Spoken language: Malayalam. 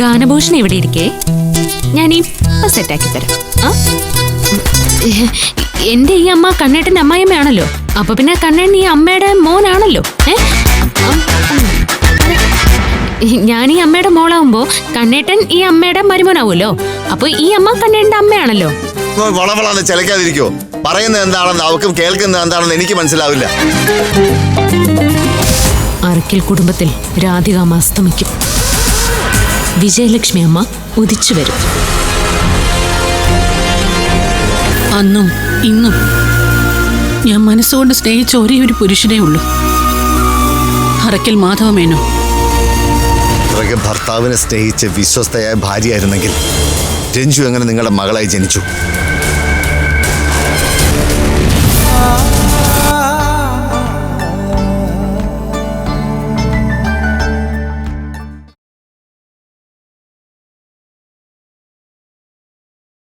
ഗാനഭൂഷൺ ഇവിടെ ഇരിക്കേ. ഞാൻ ഇപ്പൊ സെറ്റാക്കി തരാം. ആ? എന്റെ ഈ അമ്മ കണ്ണേട്ടന്റെ അമ്മായിയമ്മയാണല്ലോ. അപ്പൊ പിന്നെ കണ്ണേട്ടൻ ഈ അമ്മയുടെ മോനാണല്ലോ. ഏ. ഞാൻ ഈ അമ്മയുടെ മോളാവുമ്പോ കണ്ണേട്ടൻ ഈ അമ്മയുടെ മരുമോനാവുമല്ലോ. അപ്പൊ ഈ അമ്മ കണ്ണേട്ടന്റെ അമ്മയാണല്ലോ. വളവളാണ് ചിലക്കാതിരിക്കോ. പറയുന്നത് എന്താണെന്ന് അവക്കും കേൾക്കുന്നത് എന്താണെന്ന് എനിക്ക് മനസ്സിലാവില്ല. അറക്കിൽ കുടുംബത്തിൽ രാധിക അസ്തമിക്കും. വിജയലക്ഷ്മി അമ്മ ഉദിച്ചു വരും. അന്നും ഇന്നും ഞാൻ മനസ്സുകൊണ്ട് സ്നേഹിച്ച ഒരേ ഒരു പുരുഷനേ ഉള്ളൂ. അറക്കൽ മാധവമേനോ. ഇത്രയ്ക്ക് ഭർത്താവിനെ സ്നേഹിച്ച് വിശ്വസ്തയായ ഭാര്യയായിരുന്നെങ്കിൽ രഞ്ജു എങ്ങനെ നിങ്ങളുടെ മകളായി ജനിച്ചു?